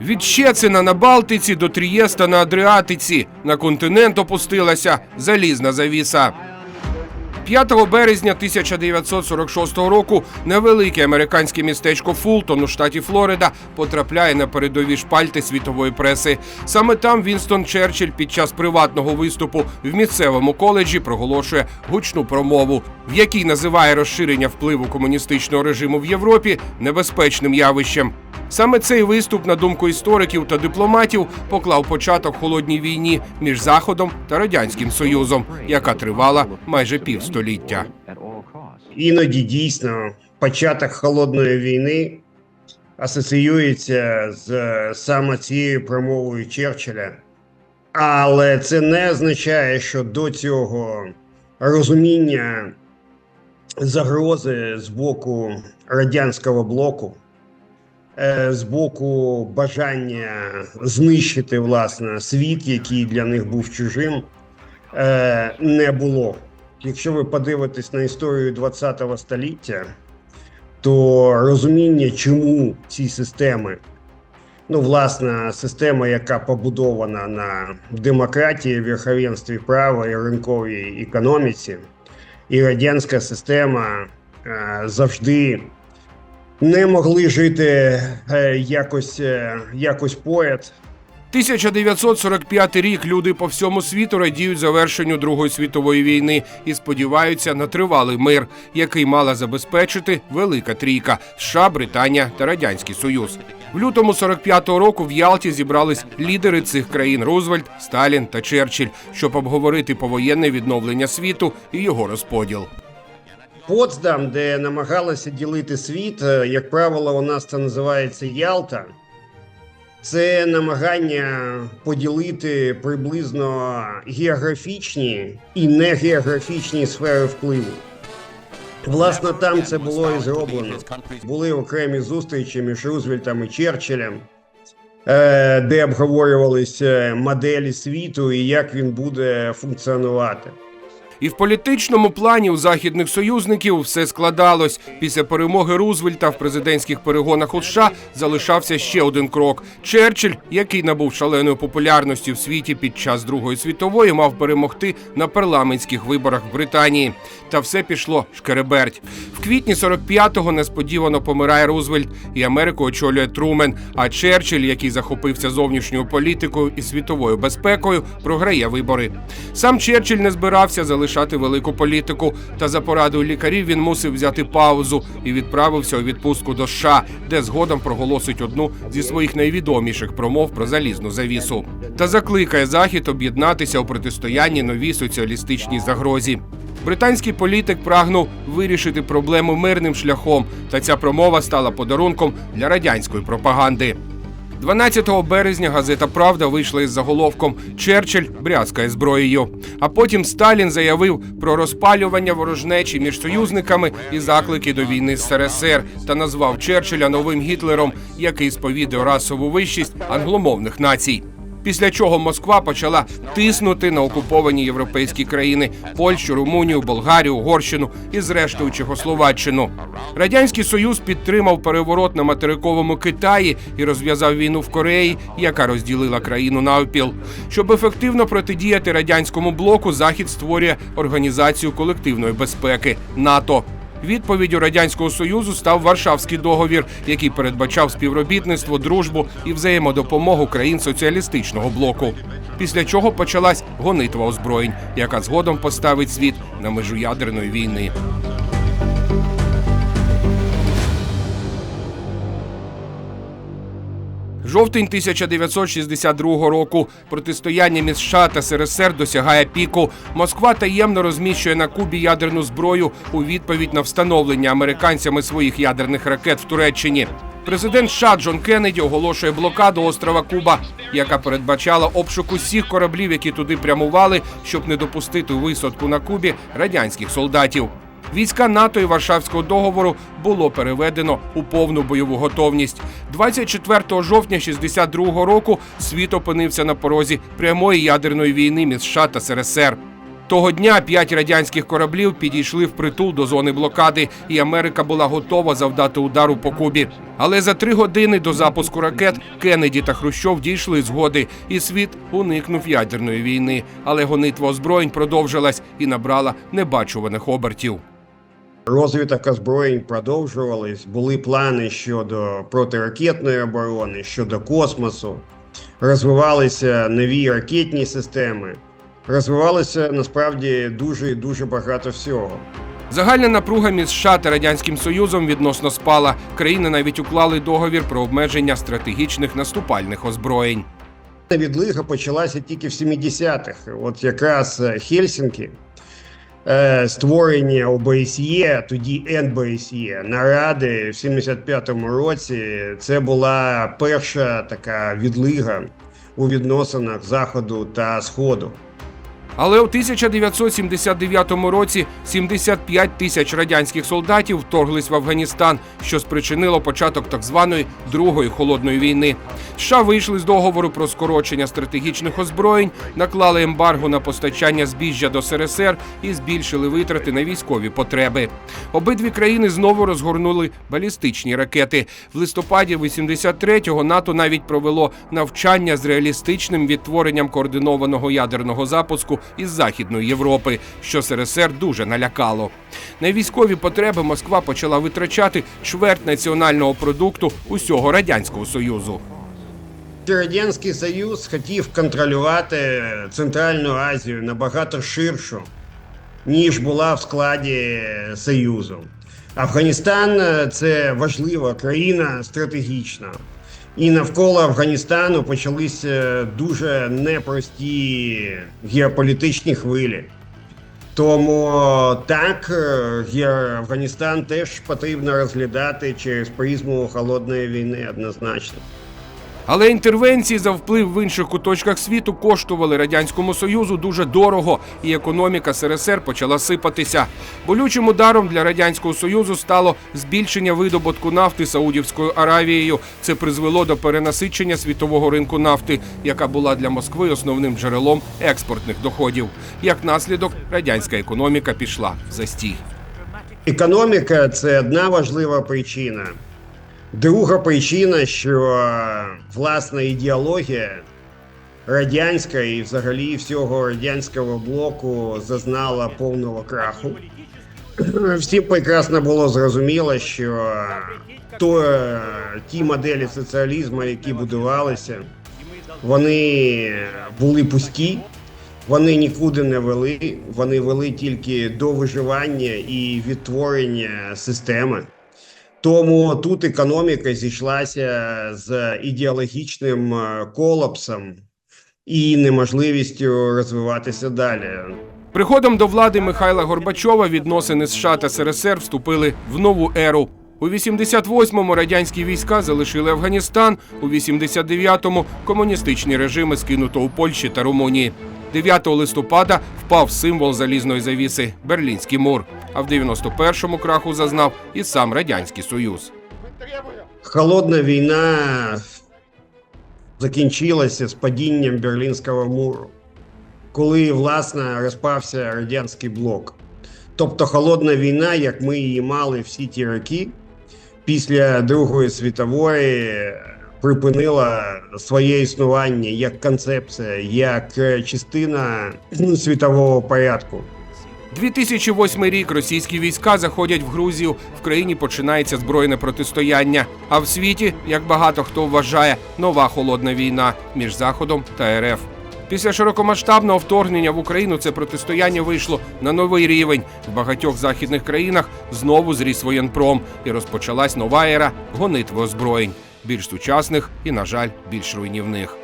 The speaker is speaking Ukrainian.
Від Щецина на Балтиці до Трієста на Адріатиці на континент опустилася залізна завіса. 5 березня 1946 року невелике американське містечко Фултон у штаті Флорида потрапляє на передові шпальти світової преси. Саме там Вінстон Черчилль під час приватного виступу в місцевому коледжі проголошує гучну промову, в якій називає розширення впливу комуністичного режиму в Європі небезпечним явищем. Саме цей виступ, на думку істориків та дипломатів, поклав початок холодній війні між Заходом та радянським Союзом, яка тривала майже півстоліття. Іноді дійсно початок холодної війни асоціюється з саме цією промовою Черчилля. Але це не означає, що до цього розуміння загрози з боку радянського блоку, з боку бажання знищити власне світ, який для них був чужим, е, не було. Якщо ви подивитесь на історію ХХ століття, то розуміння, чому ці системи, ну, власне, система, яка побудована на демократії, верховенстві права і ринковій економіці, і радянська система е, завжди не могли жити е, якось, е, якось поряд. 1945 рік люди по всьому світу радіють завершенню Другої світової війни і сподіваються на тривалий мир, який мала забезпечити Велика Трійка США, Британія та Радянський Союз. В лютому 45-го року в Ялті зібрались лідери цих країн Рузвельт, Сталін та Черчилль, щоб обговорити повоєнне відновлення світу і його розподіл. Потсдам, де намагалися ділити світ, е, як правило, у нас це називається Ялта. Це намагання поділити приблизно географічні і не географічні сфери впливу. Власне, там це було і зроблено. Були окремі зустрічі між Рузвельтом і Черчиллем, е, де обговорювалися моделі світу і як він буде функціонувати. І в політичному плані у західних союзників все складалось. Після перемоги Рузвельта в президентських перегонах у США залишався ще один крок. Черчилль, який набув шаленої популярності в світі під час Другої світової, мав перемогти на парламентських виборах в Британії. Та все пішло шкереберть. В квітні 45-го несподівано помирає Рузвельт, і Америку очолює Трумен. А Черчилль, який захопився зовнішньою політикою і світовою безпекою, програє вибори. Сам Черчилль не збирався залишати велику політику. Та за порадою лікарів він мусив взяти паузу і відправився у відпустку до США, де згодом проголосить одну зі своїх найвідоміших промов про залізну завісу. Та закликає Захід об'єднатися у протистоянні новій соціалістичній загрозі. Британський політик прагнув вирішити проблему мирним шляхом, та ця промова стала подарунком для радянської пропаганди. 12 березня газета Правда вийшла із заголовком Черчилль брязкає зброєю. А потім Сталін заявив про розпалювання ворожнечі між союзниками і заклики до війни з СРСР та назвав Черчилля новим Гітлером, який сповідав расову вищість англомовних націй. Після чого Москва почала тиснути на окуповані європейські країни Польщу, Румунію, Болгарію, Угорщину і зрештою Чехословаччину. Радянський Союз підтримав переворот на материковому Китаї і розв'язав війну в Кореї, яка розділила країну навпіл. Щоб ефективно протидіяти радянському блоку, Захід створює організацію колективної безпеки НАТО. Відповіддю радянського союзу став Варшавський договір, який передбачав співробітництво, дружбу і взаємодопомогу країн соціалістичного блоку. Після чого почалась гонитва озброєнь, яка згодом поставить світ на межу ядерної війни. Жовтень 1962 року протистояння між США та СРСР досягає піку. Москва таємно розміщує на Кубі ядерну зброю у відповідь на встановлення американцями своїх ядерних ракет в Туреччині. Президент США Джон Кеннеді оголошує блокаду острова Куба, яка передбачала обшук усіх кораблів, які туди прямували, щоб не допустити висадку на Кубі радянських солдатів. Війська НАТО і Варшавського договору було переведено у повну бойову готовність. 24 жовтня 62 року світ опинився на порозі прямої ядерної війни між США та СРСР. Того дня п'ять радянських кораблів підійшли впритул до зони блокади, і Америка була готова завдати удару по Кубі. Але за три години до запуску ракет Кеннеді та Хрущов дійшли згоди, і світ уникнув ядерної війни. Але гонитва озброєнь продовжилась і набрала небачуваних обертів. Розвиток озброєнь продовжувались. Були плани щодо протиракетної оборони, щодо космосу. Розвивалися нові ракетні системи. Розвивалося насправді дуже і дуже багато всього. Загальна напруга між США та радянським союзом відносно спала. Країни навіть уклали договір про обмеження стратегічних наступальних озброєнь. Відлига почалася тільки в 70-х. От якраз Хельсінкі, е, створення ОБСЄ, тоді НБСЄ, наради в 75-му році. Це була перша така відлига у відносинах Заходу та Сходу. Але у 1979 році 75 тисяч радянських солдатів вторглись в Афганістан, що спричинило початок так званої другої холодної війни. США вийшли з договору про скорочення стратегічних озброєнь, наклали ембарго на постачання збіжжя до СРСР і збільшили витрати на військові потреби. Обидві країни знову розгорнули балістичні ракети. В листопаді 83-го НАТО навіть провело навчання з реалістичним відтворенням координованого ядерного запуску із Західної Європи, що СРСР дуже налякало. На військові потреби Москва почала витрачати чверть національного продукту усього радянського союзу. Радянський Союз хотів контролювати Центральну Азію набагато ширшу, ніж була в складі Союзу. Афганістан це важлива країна стратегічна. І навколо Афганістану почалися дуже непрості геополітичні хвилі. Тому так, е, Афганістан теж потрібно розглядати через призму холодної війни однозначно. Але інтервенції за вплив в інших куточках світу коштували радянському союзу дуже дорого, і економіка СРСР почала сипатися. Болючим ударом для радянського союзу стало збільшення видобутку нафти Саудівською Аравією. Це призвело до перенасичення світового ринку нафти, яка була для Москви основним джерелом експортних доходів. Як наслідок, радянська економіка пішла в застій. Економіка це одна важлива причина. Друга причина, що власна ідеологія радянська і взагалі всього радянського блоку зазнала повного краху. Всім прекрасно було зрозуміло, що то, ті моделі соціалізму, які будувалися, вони були пусті, вони нікуди не вели, вони вели тільки до виживання і відтворення системи. Тому тут економіка зійшлася з ідеологічним е, колапсом і неможливістю розвиватися далі. Приходом до влади Михайла Горбачова відносини США та СРСР вступили в нову еру. У 88-му радянські війська залишили Афганістан, у 89-му комуністичні режими скинуто у Польщі та Румунії. 9 листопада впав символ залізної завіси Берлінський мур. А в 91-му краху зазнав і сам радянський союз. Холодна війна закінчилася з падінням Берлінського муру, коли власне розпався радянський блок. Тобто холодна війна, як ми її мали всі ті роки, після Другої світової припинила своє існування як концепція, як е, частина ну, світового порядку. 2008 рік російські війська заходять в Грузію. В країні починається збройне протистояння. А в світі, як багато хто вважає, нова холодна війна між Заходом та РФ. Після широкомасштабного вторгнення в Україну це протистояння вийшло на новий рівень. В багатьох західних країнах знову зріс воєнпром і розпочалась нова ера гонитви озброєнь, більш сучасних і, на жаль, більш руйнівних.